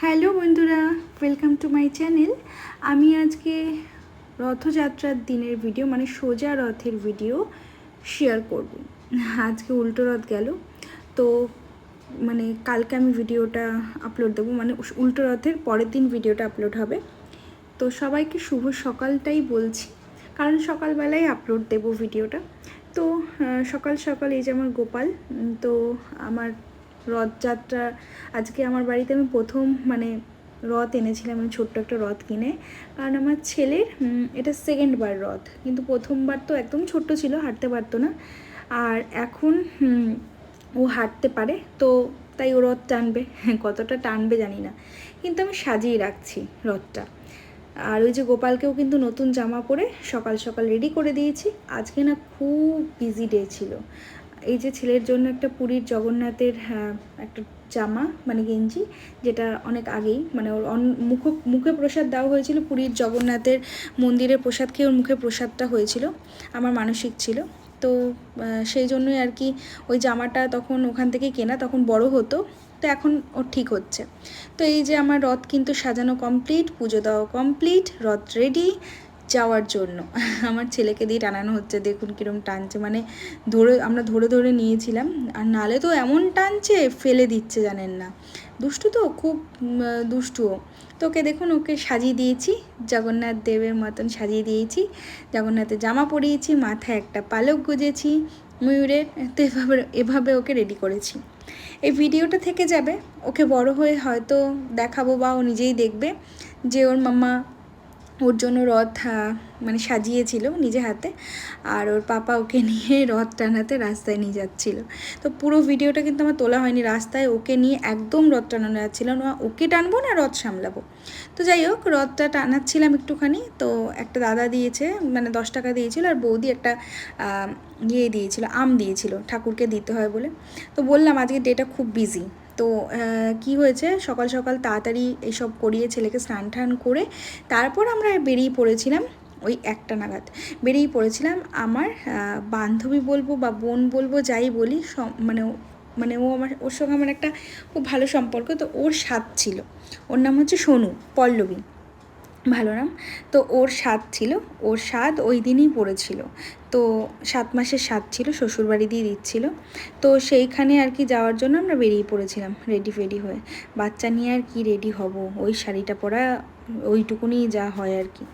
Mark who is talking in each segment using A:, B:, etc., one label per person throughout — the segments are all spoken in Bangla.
A: হ্যালো বন্ধুরা ওয়েলকাম টু মাই চ্যানেল আমি আজকে রথযাত্রার দিনের ভিডিও মানে সোজা রথের ভিডিও শেয়ার করব। আজকে উল্টো রথ গেল, তো মানে কালকে আমি ভিডিওটা আপলোড দেবো মানে উল্টো রথের পরের দিন ভিডিওটা আপলোড হবে। তো সবাইকে শুভ সকালটাই বলছি, কারণ সকালবেলায় আপলোড দেবো ভিডিওটা তো সকাল সকাল এই যে আমার গোপাল তো আমার রথযাত্রা আজকে আমার বাড়িতে আমি প্রথম মানে রথ এনেছিলাম আমি ছোট্ট একটা রথ কিনে। কারণ আমার ছেলের এটা সেকেন্ড বার রথ, কিন্তু প্রথমবার তো একদম ছোট্ট ছিল, হাঁটতে পারতো না। আর এখন ও হাঁটতে পারে, তো তাই ও রথ টানবে। কতটা টানবে জানি না। কিন্তু আমি সাজিয়ে রাখছি রথটা। আর ওই যে গোপালকেও কিন্তু নতুন জামা পরে সকাল সকাল রেডি করে দিয়েছি। আজকে না খুব বিজি ডে ছিল। এই যে ছেলের জন্য একটা পুরীর জগন্নাথের হ্যাঁ, একটা জামা মানে গেঞ্জি যেটা অনেক আগেই মানে ওর অন- মুখ মুখে প্রসাদ দেওয়া হয়েছিল পুরীর জগন্নাথের মন্দিরের প্রসাদ খেয়ে ওর মুখে প্রসাদটা হয়েছিল আমার মানসিক ছিল। তো সেই জন্যই আর কি ওই জামাটা তখন ওখান থেকে কেনা তখন বড় হতো তো এখন ওর ঠিক হচ্ছে। তো এই যে আমার রথ কিন্তু সাজানো কমপ্লিট পুজো দেওয়া কমপ্লিট রথ রেডি যাওয়ার জন্য। আমার ছেলেকে দিয়ে টানানো হচ্ছে, দেখুন কিরম টানছে। মানে ধরে, আমরা ধরে ধরে নিয়েছিলাম। আর নালে তো এমন টানছে, ফেলে দিচ্ছে জানেন না। দুষ্টু তো, খুব দুষ্টুও। তো ওকে দেখুন, ওকে সাজিয়ে দিয়েছি। জগন্নাথ দেবের মতন সাজিয়ে দিয়েছি। জগন্নাথের জামা পরিয়েছি, মাথায় একটা পালক গুজেছি ময়ূরের তো এভাবে এভাবে ওকে রেডি করেছি। এই ভিডিওটা থেকে যাবে। ওকে বড় হয়ে হয়তো দেখাবো বা ও নিজেই দেখবে যে ওর মাম্মা ওর জন্য রথ মানে সাজিয়েছিল নিজে হাতে। আর ওর পাপা ওকে নিয়ে রথ টানাতে রাস্তায় নিয়ে যাচ্ছিল। তো পুরো ভিডিওটা কিন্তু আমার তোলা হয়নি। রাস্তায় ওকে নিয়ে একদম রথ টানানো যাচ্ছিল না। ওকে টানবো না, রথ সামলাবো? তো যাই হোক, রথটা টানাচ্ছিলাম একটুখানি। তো একটা দাদা দিয়েছে মানে দশ টাকা দিয়েছিল আর বৌদি একটা ইয়ে দিয়েছিল, আম দিয়েছিল। ঠাকুরকে দিতে হয় বলে। তো বললাম, আজকে ডেটা খুব বিজি তো কি হয়েছে? সকাল সকাল তাড়াতাড়ি এইসব করিয়ে ছেলেকে স্নান টান করে তারপর আমরা বেরিয়ে পড়েছিলাম ওই একটা নাগাদ। বেরিয়ে পড়েছিলাম আমার বান্ধবী বলব বা বোন বলব যাই বলি মানে মানে ও আমার, ওর সঙ্গে আমার একটা খুব ভালো সম্পর্ক। তো ওর স্বাদ ছিল। ওর নাম হচ্ছে সোনু, পল্লবী। ভালো নাম তো ওর স্বাদ ছিল, ওর স্বাদ ওই দিনই পড়েছিল। তো সাত মাসের স্বাদ ছিল, শ্বশুরবাড়ি দিয়ে দিচ্ছিল। তো সেইখানে আর কি যাওয়ার জন্য আমরা বেরিয়ে পড়েছিলাম রেডি ফেডি হয়ে। বাচ্চা নিয়ে আর কি রেডি হব, ওই শাড়িটা পরা ওইটুকুনি যা হয় আর কি।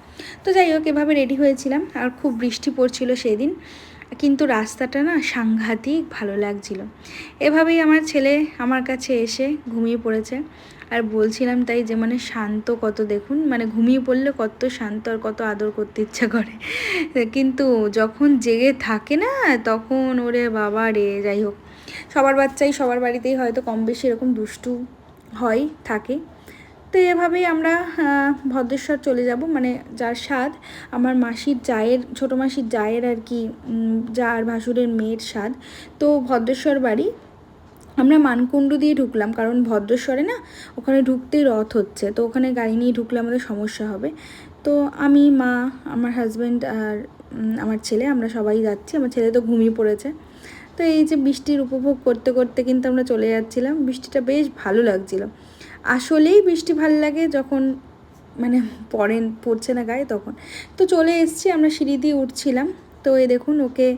A: তো যাই হোক, এভাবে রেডি হয়েছিলাম। আর খুব বৃষ্টি পড়ছিল সেদিন, কিন্তু রাস্তাটা না সাংঘাতিক ভালো লাগছিল। এভাবেই আমার ছেলে আমার কাছে এসে ঘুমিয়ে পড়েছে। আর বলছিলাম তাই যে মানে শান্ত কত দেখুন মানে ঘুমিয়ে পড়লে কত শান্ত আর কত আদর করতে ইচ্ছা করে। কিন্তু যখন জেগে থাকে না তখন ওরে বাবা রে যাই হোক। সবার বাচ্চাই সবার বাড়িতেই হয়তো কম বেশি এরকম দুষ্টু হয় থাকে। তো এভাবেই আমরা ভদ্রেশ্বর চলে যাব। মানে যার স্বাদ আমার মাসির জায়ের ছোটো মাসির জায়ের আর কি উম, জার ভাসুরের মেয়ের স্বাদ। তো ভদ্রেশ্বর বাড়ি আমরা মানকুণ্ডু দিয়ে ঢুকলাম, কারণ ভদ্রেশ্বরে না ওখানে ঢুকতেই রথ হচ্ছে। তো ওখানে গাড়ি নিয়ে ঢুকলে আমাদের সমস্যা হবে। তো আমি, মা, আমার হাজব্যান্ড আর আমার ছেলে, আমরা সবাই যাচ্ছি। আমার ছেলে তো ঘুমিয়ে পড়েছে। তো এই যে বৃষ্টির উপভোগ করতে করতে কিন্তু আমরা চলে যাচ্ছিলাম। বৃষ্টিটা বেশ ভালো লাগছিল। আসলেই বৃষ্টি ভালো লাগে যখন মানে পড়েন, পড়ছে না গায়ে তখন। তো চলে এসেছি, আমরা সিঁড়ি দিয়ে উঠছিলাম। তো এই দেখুন ওকে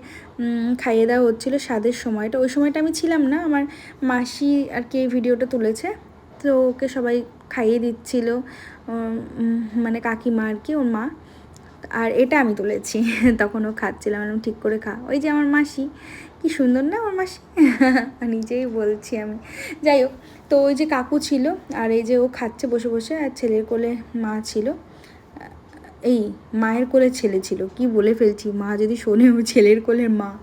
A: খাইয়ে দেওয়া হচ্ছিল স্বাদের সময়টা। ওই সময়টা আমি ছিলাম না, আমার মাসি আর কি এই ভিডিওটা তুলেছে। তো ওকে সবাই খাইয়ে দিচ্ছিল মানে কাকিমা আর কি, ওর মা। আর এটা আমি তুলেছি, তখন ও খাচ্ছিলাম আমি ঠিক করে খা। ওই যে আমার মাসি, কি সুন্দর না আমার মাসি? নিজেই বলছি আমি। যাই হোক, তো ওই যে কাকু ছিল, আর এই যে ও খাচ্ছে বসে বসে, আর ছেলের কোলে মা ছিল। এই মায়ের কোলে ছেলে ছিল, কি বলে ফেলছি? মা যদি শোনে ছেলের কোলে মা।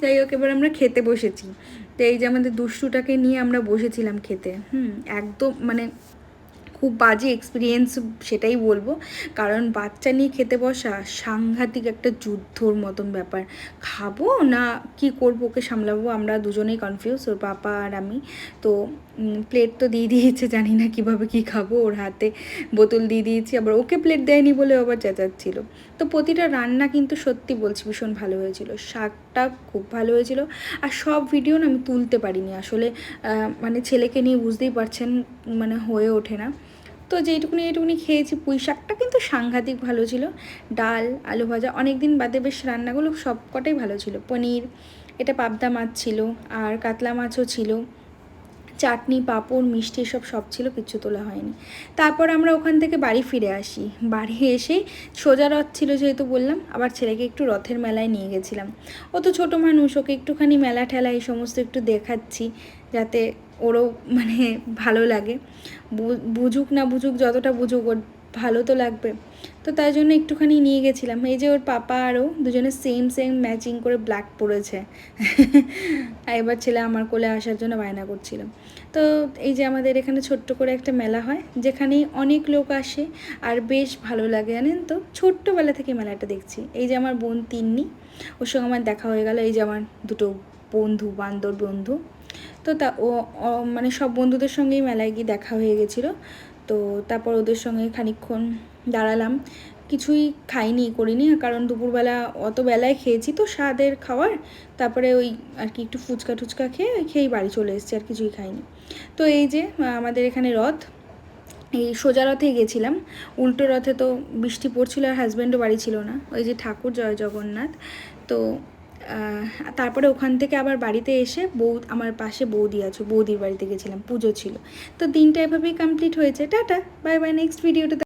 A: যাই হোক, এবার আমরা খেতে বসেছি। তো এই যে আমাদের দুষ্টুটাকে নিয়ে আমরা বসেছিলাম খেতে। হুম, একদম মানে খুব বাজে এক্সপিরিয়েন্স সেটাই বলব। কারণ বাচ্চা নিয়ে খেতে বসা সাংঘাতিক একটা যুদ্ধর মতন ব্যাপার। খাব না কি করব, ওকে সামলাবো, আমরা দুজনেই কনফিউজ ওর পাপা আর আমি। তো প্লেট তো দিয়ে দিয়েছে, জানি না কীভাবে কি খাব, ওর হাতে বোতল দিয়ে দিয়েছি, আবার ওকে প্লেট দেয়নি বলে আবার চেঁচাচ্ছিল। তো প্রতিটা রান্না কিন্তু সত্যি বলছি ভীষণ ভালো হয়েছিল। শাকটা খুব ভালো হয়েছিল। আর সব ভিডিও না আমি তুলতে পারিনি। আসলে মানে ছেলেকে নিয়ে বুঝতেই পারছেন মানে হয়ে ওঠে না। তো যেইটুকুনি এইটুকুনি খেয়েছি পুঁই শাকটা কিন্তু সাংঘাতিক ভালো ছিল। ডাল, আলু ভাজা অনেক দিন বাদে বেশ রান্নাগুলো সব কটাই ভালো ছিল। পনির, এটা পাবদা মাছ ছিল, আর কাতলা মাছও ছিল। চাটনি, পাঁপড়, মিষ্টি সব সব ছিল, কিচ্ছু তোলা হয়নি। তারপর আমরা ওখান থেকে বাড়ি ফিরে আসি। বাড়ি এসে সোজা রথ ছিল যেহেতু বললাম, আবার ছেলেকে একটু রথের মেলায় নিয়ে গেছিলাম। ও তো ছোটো মানুষ, ওকে একটুখানি মেলা ঠেলা এই সমস্ত একটু দেখাচ্ছি, যাতে ওরও মানে ভালো লাগে। বুঝুক না বুঝুক যতটা বুঝুক ওর ভালো তো লাগবে। তো তাই জন্য একটুখানি নিয়ে গেছিলাম। এই যে ওর পাপা আরও দুজনে সেম সেম ম্যাচিং করে ব্ল্যাক পরেছে এবার ছেলে আমার কোলে আসার জন্য বায়না করছিল। তো এই যে আমাদের এখানে ছোট্ট করে একটা মেলা হয় যেখানে অনেক লোক আসে আর বেশ ভালো লাগে, জানেন তো? ছোট্টবেলা থেকে মেলাটা দেখছি। এই যে আমার বোন তিন্নি, ওর সঙ্গে আমার দেখা হয়ে গেল। এই যে আমার দুটো বন্ধু বান্দর বন্ধু তো তা ও মানে সব বন্ধুদের সঙ্গেই মেলায় গিয়ে দেখা হয়ে গেছিল। তো তারপর ওদের সঙ্গে খানিকক্ষণ দাঁড়ালাম। কিছুই খাইনি, করিনি, কারণ দুপুরবেলা অত বেলায় খেয়েছি তো স্বাদের খাওয়ার। তারপরে ওই আর কি একটু ফুচকা টুচকা খেয়ে খেয়েই বাড়ি চলে এসেছি, আর কিছুই খাইনি। তো এই যে আমাদের এখানে রথ, এই সোজা রথে গেছিলাম। উল্টো রথে তো বৃষ্টি পড়ছিল আর হাজব্যান্ডও বাড়ি ছিল না। ওই যে ঠাকুর জয় জগন্নাথ। তো তারপরে ওখান থেকে আবার বাড়িতে এসে বৌ আমার পাশে বৌদি আছো, বৌদির বাড়িতে গেছিলাম, পুজো ছিল। তো দিনটা এভাবেই কমপ্লিট হয়েছে, টাটা বাই বাই নেক্সট ভিডিওটা